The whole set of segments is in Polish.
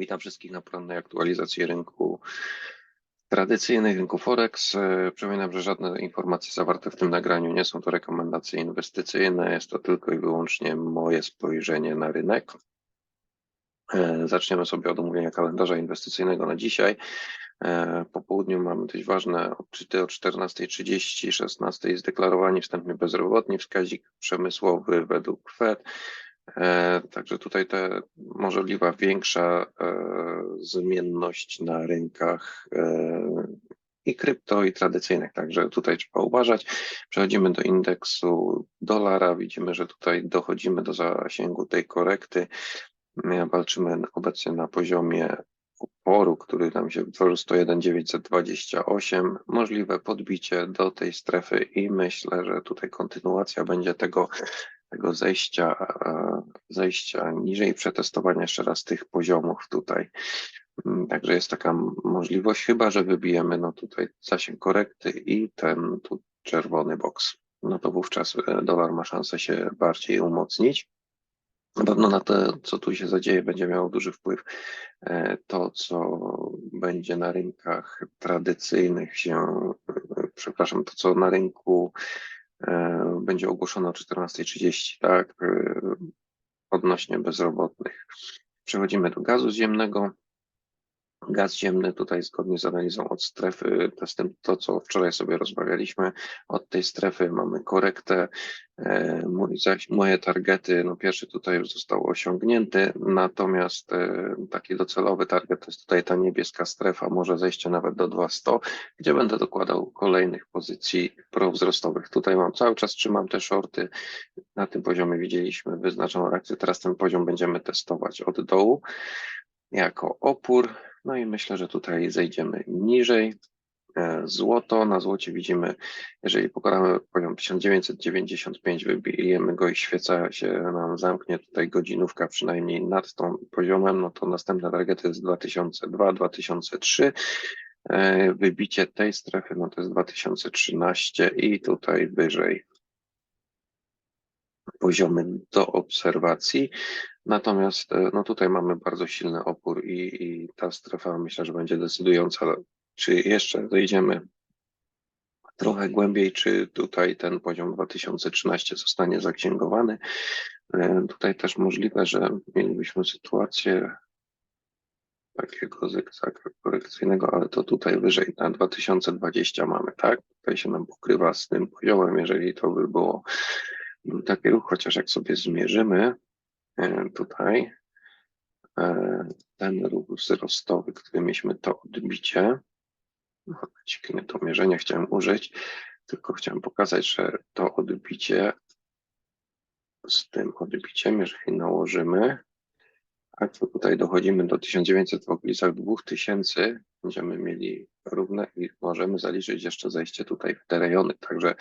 Witam wszystkich na porannej aktualizacji rynku tradycyjnych, rynku Forex. E, Przypominam, że żadne informacje zawarte w tym nagraniu nie są to rekomendacje inwestycyjne, jest to tylko i wyłącznie moje spojrzenie na rynek. E, Zaczniemy sobie od omówienia kalendarza inwestycyjnego na dzisiaj. E, Po południu mamy dość ważne odczyty o 14.30, 16 zdeklarowani wstępnie bezrobotni, wskaźnik przemysłowy według Fed. E, Także tutaj te możliwa większa e, zmienność na rynkach e, i krypto, i tradycyjnych. Także tutaj trzeba uważać. Przechodzimy do indeksu dolara. Widzimy, że tutaj dochodzimy do zasięgu tej korekty. My Walczymy obecnie na poziomie oporu, który nam się wytworzył 101,928. Możliwe podbicie do tej strefy i myślę, że tutaj kontynuacja będzie tego tego zejścia, e, zejścia niżej, przetestowania jeszcze raz tych poziomów tutaj. Mm, Także jest taka możliwość, chyba że wybijemy no tutaj zasięg korekty i ten tu czerwony boks. No to wówczas e, dolar ma szansę się bardziej umocnić. Na pewno na to, co tu się zadzieje, będzie miało duży wpływ e, to, co będzie na rynkach tradycyjnych się, przepraszam, to, co na rynku będzie ogłoszone o 14.30, tak, e, odnośnie bezrobotnych. Przechodzimy do gazu ziemnego. Gaz ziemny tutaj zgodnie z analizą od strefy, to jest to, co wczoraj sobie rozmawialiśmy, od tej strefy mamy korektę, e, moje targety, no pierwszy tutaj już został osiągnięty, natomiast e, taki docelowy target to jest tutaj ta niebieska strefa, może zejście nawet do 200, gdzie będę dokładał kolejnych pozycji prowzrostowych. Tutaj mam cały czas, trzymam te shorty, na tym poziomie widzieliśmy wyznaczoną reakcję, teraz ten poziom będziemy testować od dołu jako opór, no i myślę, że tutaj zejdziemy niżej. E, Złoto, na złocie widzimy, jeżeli pokonamy poziom 1995, wybijemy go i świeca się nam zamknie tutaj godzinówka przynajmniej nad tą poziomem, no to następna target jest 2002, 2003. E, Wybicie tej strefy, no to jest 2013 i tutaj wyżej poziomy do obserwacji. Natomiast e, no tutaj mamy bardzo silny opór i, i ta strefa myślę, że będzie decydująca, czy jeszcze dojdziemy trochę głębiej, czy tutaj ten poziom 2013 zostanie zaksięgowany. E, Tutaj też możliwe, że mielibyśmy sytuację takiego zygzaku korekcyjnego, ale to tutaj wyżej na 2020 mamy, tak? Tutaj się nam pokrywa z tym poziomem, jeżeli to by było był taki ruch, chociaż jak sobie zmierzymy tutaj. E, ten ruch wzrostowy, który mieliśmy to odbicie, nie to mierzenie chciałem użyć, tylko chciałem pokazać, że to odbicie z tym odbiciem, jeżeli nałożymy, a tutaj dochodzimy do 1900 w okolicach 2000, będziemy mieli równe i możemy zaliczyć jeszcze zejście tutaj w te rejony, także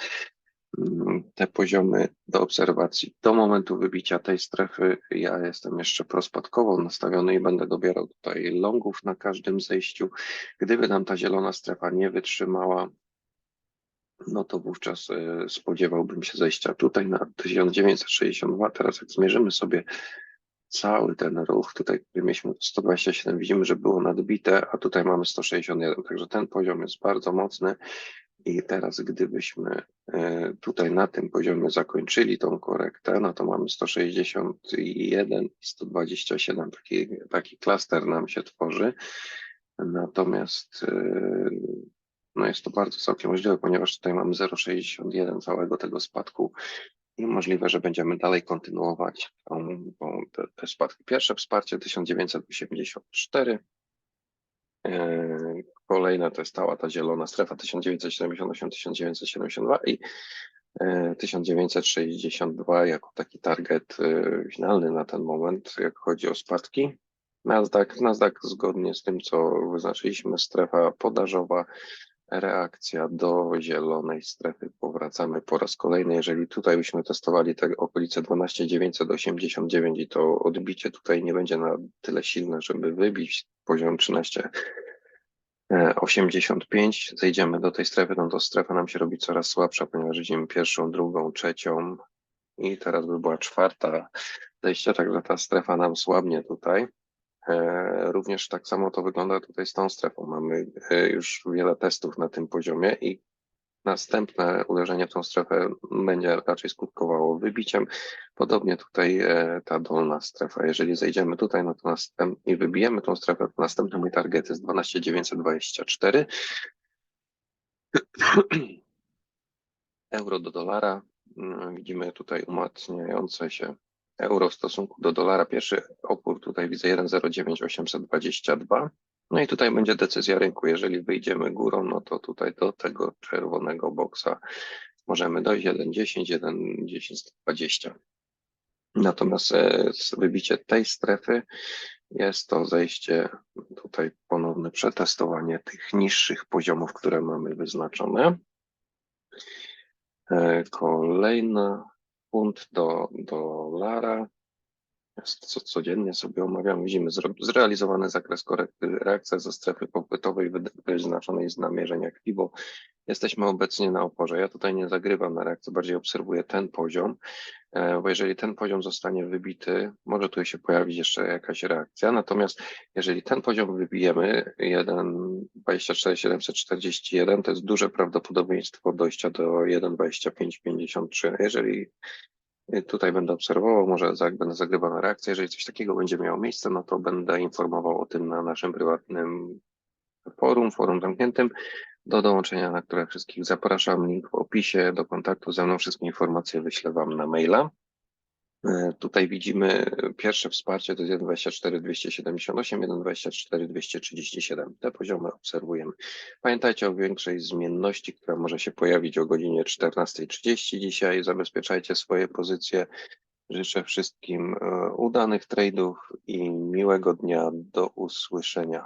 te poziomy do obserwacji. Do momentu wybicia tej strefy ja jestem jeszcze prospadkowo nastawiony i będę dobierał tutaj longów na każdym zejściu. Gdyby nam ta zielona strefa nie wytrzymała, no to wówczas e, spodziewałbym się zejścia tutaj na 1962. Teraz jak zmierzymy sobie cały ten ruch, tutaj mieliśmy 127, widzimy, że było nadbite, a tutaj mamy 161, także ten poziom jest bardzo mocny i teraz gdybyśmy e, tutaj na tym poziomie zakończyli tą korektę, no to mamy 161 i 127, taki, taki klaster nam się tworzy. Natomiast e, no jest to bardzo całkiem możliwe, ponieważ tutaj mamy 0,61 całego tego spadku i możliwe, że będziemy dalej kontynuować te, te spadki. Pierwsze wsparcie 1984, Kolejna to jest cała ta zielona strefa 1978-1972 i 1962 e, jako taki target e, finalny na ten moment, jak chodzi o spadki. Nasdaq, Nasdaq zgodnie z tym, co wyznaczyliśmy, strefa podażowa, reakcja do zielonej strefy. Powracamy po raz kolejny. Jeżeli tutaj byśmy testowali te okolice 12989 i to odbicie tutaj nie będzie na tyle silne, żeby wybić poziom 13 85, zejdziemy do tej strefy, no to strefa nam się robi coraz słabsza, ponieważ widzimy pierwszą, drugą, trzecią i teraz by była czwarta zejście, także ta strefa nam słabnie tutaj. E, Również tak samo to wygląda tutaj z tą strefą. Mamy e, już wiele testów na tym poziomie i następne uderzenie w tą strefę będzie raczej skutkowało wybiciem. Podobnie tutaj e, ta dolna strefa. Jeżeli zejdziemy tutaj no to następ... i wybijemy tą strefę, to następny mój target jest 12924. Euro do dolara. Mm, Widzimy tutaj umacniające się euro w stosunku do dolara. Pierwszy opór tutaj widzę 1,09822. No i tutaj będzie decyzja rynku. Jeżeli wyjdziemy górą, no to tutaj do tego czerwonego boksa możemy dojść 1,10, 1,1020. Natomiast e, wybicie tej strefy jest to zejście, tutaj ponowne przetestowanie tych niższych poziomów, które mamy wyznaczone. E, Kolejny punkt do dolara. Co, codziennie sobie omawiam, widzimy zre- zrealizowany zakres korekty, reakcja ze strefy popytowej wy- wyznaczonej z namierzenia FIBO. Jesteśmy obecnie na oporze. Ja tutaj nie zagrywam na reakcję, bardziej obserwuję ten poziom, e, bo jeżeli ten poziom zostanie wybity, może tu się pojawić jeszcze jakaś reakcja. Natomiast jeżeli ten poziom wybijemy, 1,24741, to jest duże prawdopodobieństwo dojścia do 1,2553. Jeżeli Tutaj będę obserwował, może będę zagrywał na reakcję. Jeżeli coś takiego będzie miało miejsce, no to będę informował o tym na naszym prywatnym forum, forum zamkniętym, do dołączenia, na które wszystkich zapraszam. Link w opisie do kontaktu ze mną. Wszystkie informacje wyślę Wam na maila. E, Tutaj widzimy pierwsze wsparcie to jest 1,24 278, 1,24 237. Te poziomy obserwujemy. Pamiętajcie o większej zmienności, która może się pojawić o godzinie 14.30 dzisiaj. Zabezpieczajcie swoje pozycje. Życzę wszystkim e, udanych trade'ów i miłego dnia. Do usłyszenia.